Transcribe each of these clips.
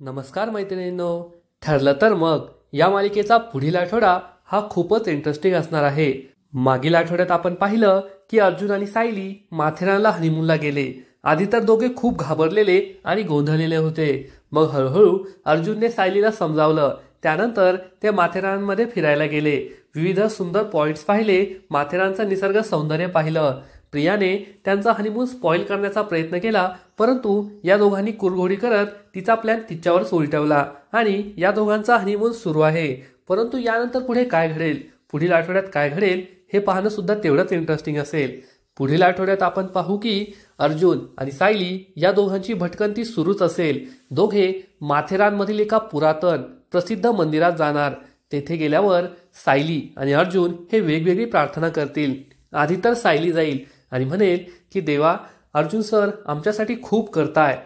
नमस्कार मैत्रिणींनो. ठरलं तर मग या मालिकेचा पुढील आठवडा हा खूपच इंटरेस्टिंग असणार आहे. मागील आठवड्यात आपण पाहिलं की अर्जुन आणि सायली माथेरानला हनीमूनला गेले. आधी तर दोघे खूप घाबरलेले आणि गोंधळलेले होते. मग हळूहळू अर्जुनने सायलीला समजावलं. त्यानंतर ते माथेरानमध्ये फिरायला गेले. विविध सुंदर पॉइंट्स पाहिले माथेरानचं निसर्ग सौंदर्य पाहिलं. प्रियाने त्यांचा हनीमून स्पॉइल करण्याचा प्रयत्न केला परंतु या दोघांनी कुरघोडी करत तिचा प्लॅन तिच्यावर उलटवला आणि या दोघांचा हनीमून सुरू आहे. परंतु यानंतर पुढे काय घडेल? पुढील आठवड्यात काय घडेल? हे पाहणं सुद्धा तेवढंच इंटरेस्टिंग असेल. पुढील आठवड्यात आपण पाहू की अर्जुन आणि सायली या दोघांची भटकंती सुरूच असेल. दोघे माथेरानमधील एका पुरातन प्रसिद्ध मंदिरात जाणार. तेथे गेल्यावर सायली आणि अर्जुन हे वेगवेगळी प्रार्थना करतील. आधी तर सायली जाईल आणि म्हणेल की देवा अर्जुन सर आमच्यासाठी खूप करताय.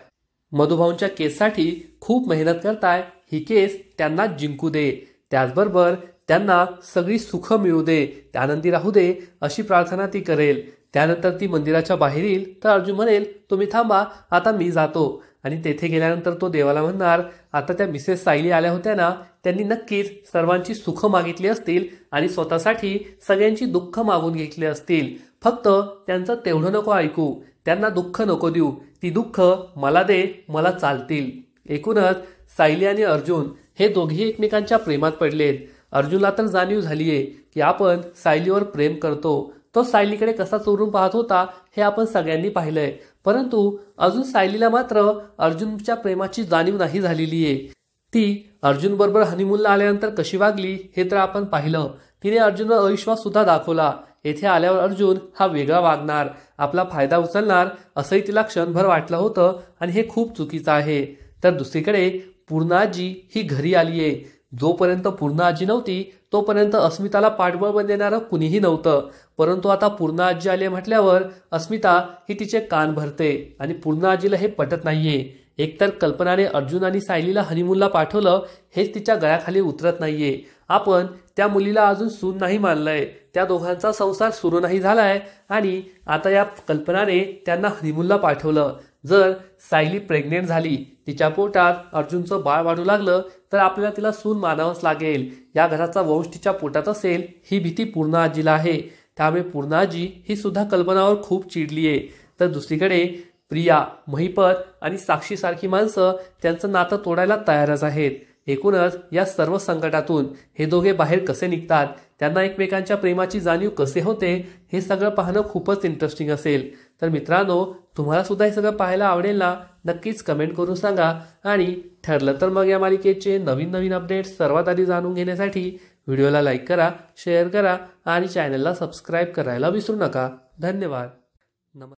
मधुभाऊंच्या केससाठी खूप मेहनत करताय. ही केस त्यांना जिंकू दे. त्याचबरोबर त्यांना सगळी सुख मिळू दे. त्यानंदी राहू दे अशी प्रार्थना ती करेल. त्यानंतर ती मंदिराच्या बाहेर येईल तर अर्जुन म्हणेल तुम्ही थांबा आता मी जातो. आणि तेथे गेल्यानंतर तो देवाला म्हणणार आता त्या मिसेस सायली आल्या होत्या ना त्यांनी नक्कीच सर्वांची सुख मागितली असतील आणि स्वतःसाठी सगळ्यांची दुःख मागून घेतली असतील. फक्त त्यांचं तेवढं नको ऐकू. त्यांना दुःख नको देऊ. ती दुःख मला दे मला चालतील. एकूणच सायली आणि अर्जुन हे दोघेही एकमेकांच्या प्रेमात पडलेत अर्जुनला तर जाणीव झालीये की आपण सायलीवर प्रेम करतो. तो सायलीकडे कसा चोरून पाहत होता हे आपण सगळ्यांनी पाहिलंय. परंतु अजून सायलीला मात्र अर्जुनच्या प्रेमाची जाणीव नाही झालेली आहे ती अर्जुन बरोबर हनीमूनला आल्यानंतर कशी वागली हे तर आपण पाहिलं. तिने अर्जुनवर अविश्वास सुद्धा दाखवला. येथे आल्यावर अर्जुन हा वेगळा वागणार आपला फायदा उचलणार असंही तिला क्षणभर वाटलं होतं आणि हे खूप चुकीचं आहे. तर दुसरीकडे पूर्णाजी ही घरी आली आहे जोपर्यंत पूर्ण आजी नव्हती तोपर्यंत अस्मिताला पाठबळ देणारं कुणीही नव्हतं. परंतु आता पूर्ण आजी आली म्हटल्यावर अस्मिता ही तिचे कान भरते आणि पूर्ण आजीला हे पटत नाहीये. एकतर कल्पनाने अर्जुन आणि सायलीला हनीमूनला पाठवलं हेच तिच्या गळ्याखाली उतरत नाहीये. आपण त्या मुलीला अजून सून नाही मानलंय. त्या दोघांचा संसार सुरू नाही झालाय आणि आता या कल्पनाने त्यांना हनीमूनला पाठवलं. जर सायली प्रेग्नेंट झाली तिच्या पोटात अर्जुनचं बाळ वाढू लागलं तर आपल्याला तिला सून मानावंच लागेल. या घराचा वंश तिच्या पोटात असेल ही भीती पूर्ण आजीला आहे. त्यामुळे पूर्ण आजी ही सुद्धा कल्पनावर खूप चिडली आहे तर दुसरीकडे प्रिया महिपत आणि साक्षीसारखी माणसं त्यांचं नातं तोडायला तयारच आहेत. एकूणच या सर्व संकटातून हे दोघे बाहेर कसे निघतात त्यांना एकमेकांच्या प्रेमाची जाणीव कसे होते हे सगळं पाहणं खूपच इंटरेस्टिंग असेल. तर मित्रांनो तुम्हाला सुद्धा हे सगळं पाहायला आवडेल ना? नक्कीच कमेंट करून सांगा. आणि ठरलं तर मग या मालिकेचे नवीन नवीन अपडेट्स सर्वात आधी जाणून घेण्यासाठी व्हिडिओला लाईक करा शेअर करा आणि चॅनलला सबस्क्राईब करायला विसरू नका. धन्यवाद.